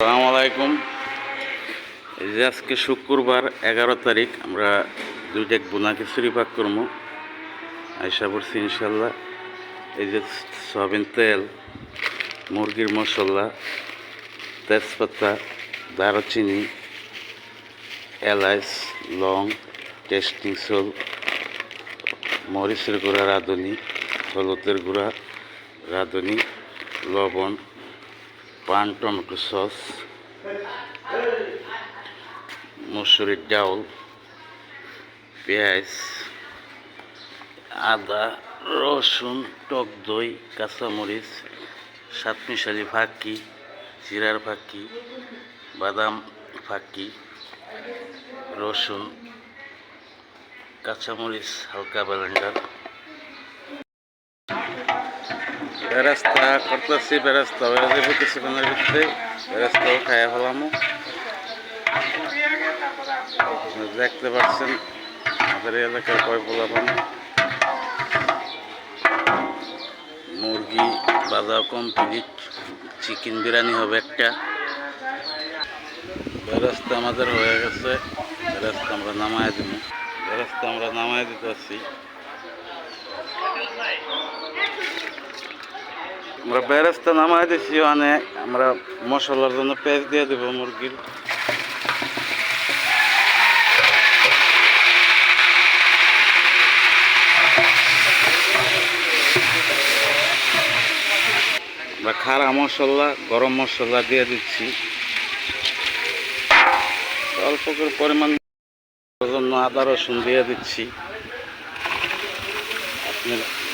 আসসালামু আলাইকুম। এই যে আজকে শুক্রবার এগারো তারিখ, আমরা দুইটা বোনা খিচুড়ি পাক করব আশা করছি ইনশাল্লাহ। এই যে সয়াবিন তেল, মুরগির মশলা, তেজপাতা, দারুচিনি এলাচ লং, টেস্টিং সল, মরিচের গুঁড়া, রাঁধুনি, হলুদের গুঁড়া, রাঁধুনি, লবণ পান টমেটো সস মসুরির ডাউল পেঁয়াজ আদা রসুন টক দই কাঁচামরিচ সাতমিশালি ফাঁকি জিরার ফাঁকি বাদাম ফাঁকি রসুন কাঁচামরিচ হালকা ব্লেন্ডার বেরাস্তা করতেছি বেরাস্তা হয়ে যাবে কিছুক্ষণের ভিতরে। বেরাস্তাও খাইয়া ফেলামো। দেখতে পাচ্ছেন, আমাদের এলাকার কয় পোলাপান। মুরগি বাদা কমপ্লিট চিকেন বিরিয়ানি হবে একটা। বেরাস্তা আমাদের হয়ে গেছে। বেরাস্তা আমরা নামায় দিব। বেরাস্তা আমরা নামায় দিতেছি। আমরা বেরেস্তা নামাই দিছি মানে আমরা মশলার জন্য পেঁয়াজ দিয়ে দেবো, মুরগির। আমরা খারা মশলা, গরম মশলা দিয়ে দিচ্ছি। অল্প করে পরিমাণ জন্য আদা রসুন দিয়ে দিচ্ছি।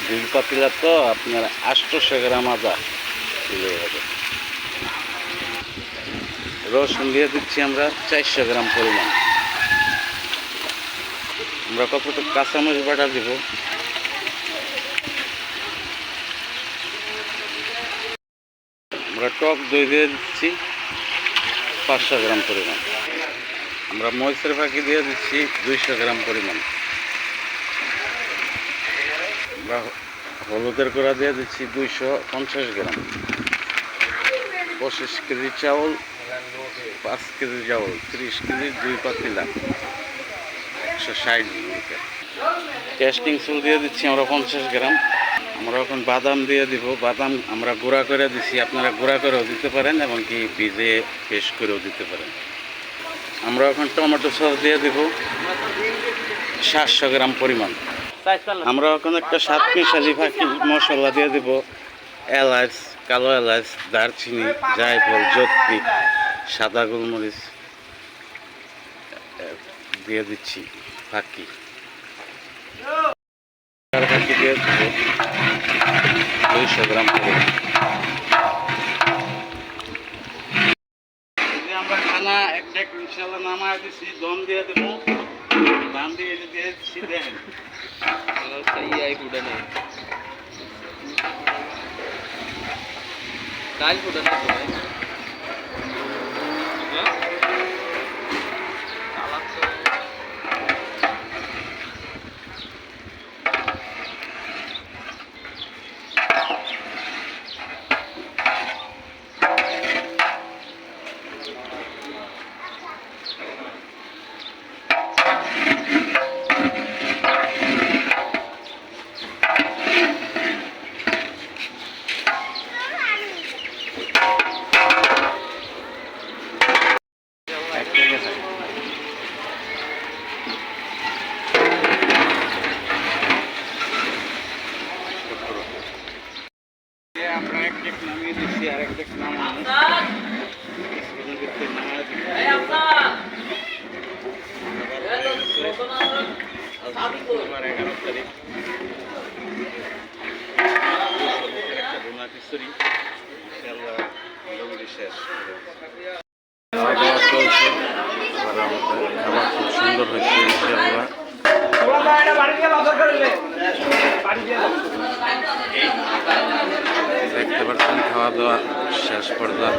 দুই পাতিলা তো আপনার আটশোশো গ্রাম আদা দিলে হবে। রসুন দিয়ে দিচ্ছি আমরা চারশো গ্রাম পরিমাণ। আমরা কতটুকু কাঁচামরিচ বাটা দিব? আমরা টক দই দিয়ে দিচ্ছি পাঁচশো গ্রাম পরিমাণ। আমরা মরিচের ফাঁকি দিয়ে দিচ্ছি দুইশো গ্রাম পরিমাণ। আমরা হলুদের গুঁড়া দিয়ে দিচ্ছি দুইশো পঞ্চাশ গ্রাম। পঁচিশ কেজি চাউল, পাঁচ কেজি চাউল, ত্রিশ কেজি দুই পাতিলা, একশো ষাট টেস্টিং চুল দিয়ে দিচ্ছি আমরা পঞ্চাশ গ্রাম। আমরা এখন বাদাম দিয়ে দিব। বাদাম আমরা গুঁড়া করে দিচ্ছি আপনারা গুঁড়া করেও দিতে পারেন এবং কি ভিজে পেস্ট করেও দিতে পারেন। আমরা এখন টমেটো সস দিয়ে দিব। সাতশো গ্রাম পরিমাণ। আমরা এখন একটা সাত মিশালি ফাঁকি মশলা দিয়ে দেবো? এলাচ, কালো এলাচ, দারচিনি, জায়ফল জত্রি সাদা গোলমরিচ দিয়ে দিচ্ছি ফাঁকি। গ্রাম আমরা খানা একটা ইনশাল্লাহ নামায় দিচ্ছি দম দিয়ে দেবো। বান দিয়ে যদি সিধে ইয়াই ফুটে নেই। ডাল ফুটে না সবাই মোটামুটি শেষ খাওয়া চলছে খাবার খুব সুন্দর হয়েছে ইনশাআল্লাহ দেখতে পাচ্ছেন খাওয়া দাওয়া শেষ পর্যায়ে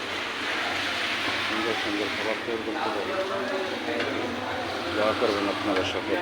সুন্দর সুন্দর খাবার তৈরি করতে পারি। দোয়া করবেন আপনারা সকলে